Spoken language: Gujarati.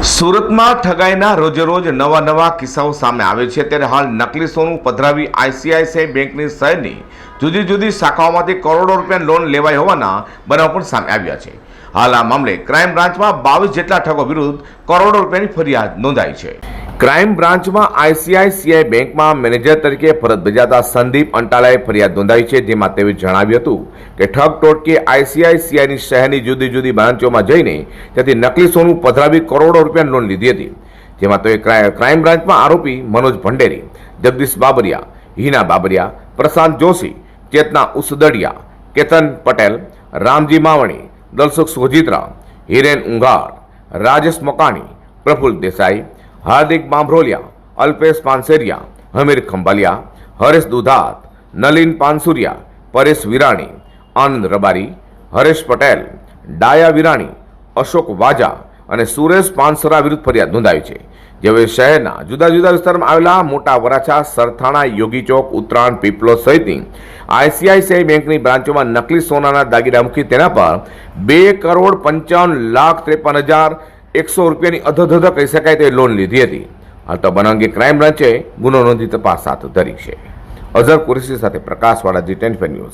સુરતમાં ઠગાઈના રોજેરોજ નવા નવા કિસ્સાઓ સામે આવે છે. ત્યારે હાલ નકલી સોનું પધરાવી આઈસીઆઈસીઆઈ બેંકની શહેરની જુદી જુદી શાખાઓમાંથી કરોડો રૂપિયા લોન લેવાઈ હોવાના બનાવ પણ સામે આવ્યા છે. હાલ આ મામલે ક્રાઇમ બ્રાન્ચમાં બાવીસ જેટલા ઠગો વિરુદ્ધ કરોડો રૂપિયાની ફરિયાદ નોંધાઈ છે. ક્રાઇમ બ્રાન્ચમાં આઈસીઆઈસીઆઈ બેંકમાં મેનેજર તરીકે ફરજ બજાવતા સંદીપ અંટાલાએ ફરિયાદ નોંધાવી છે, જેમાં તેઓએ જણાવ્યું હતું કે ઠગ ટોટકે આઈસીઆઈસીઆઈની શહેરની જુદી જુદી બ્રાન્ચોમાં જઈને ત્યાંથી નકલી સોનું પધરાવી કરોડો રૂપિયા લોન લીધી હતી, જેમાં તેઓએ ક્રાઇ- ક્રાઇમ બ્રાન્ચમાં આરોપી મનોજ ભંડેરી, જગદીશ બાબરિયા, હિના બાબરિયા, પ્રશાંત જોશી, ચેતના ઉસદડિયા, કેતન પટેલ, રામજી માવણી, દલસુખ સોજિત્રા, હિરેન ઉંઘાર, રાજેશ મકાણી, પ્રફુલ્લ દેસાઈ હાર્દિક બાંભરોલિયા, અલ્પેશ પાનસેરિયા, હમીર ખંભાલિયા, હરેશ દુધાત, નલિન પાનસુરિયા, પરેશ વિરાણી, આનંદ રબારી, હરેશ પટેલ, ડાયા વિરાણી, અશોક વાજા અને સુરેશ પાનસરા વિરુદ્ધ ફરિયાદ નોંધાવી છે જેઓએ શહેરના જુદા જુદા વિસ્તારમાં આવેલા મોટા વરાછા, સરથાણા, યોગી ચોક, ઉત્તરાયણ, પીપલો સહિતની આઈસીઆઈસીઆઈ બેંકની બ્રાન્ચોમાં નકલી સોનાના દાગીના મૂકી તેના પર બે કરોડ પંચાવન લાખ ત્રેપન હજાર એકસો રૂપિયાની અધધધ કહી શકાય તે લોન લીધી હતી. હાલ તો બનાવ અંગે ક્રાઇમ બ્રાન્ચે ગુનો નોંધી તપાસ હાથ ધરી છે. અઝર કુરેશી સાથે પ્રકાશવાળા જી ટેન ન્યૂઝ.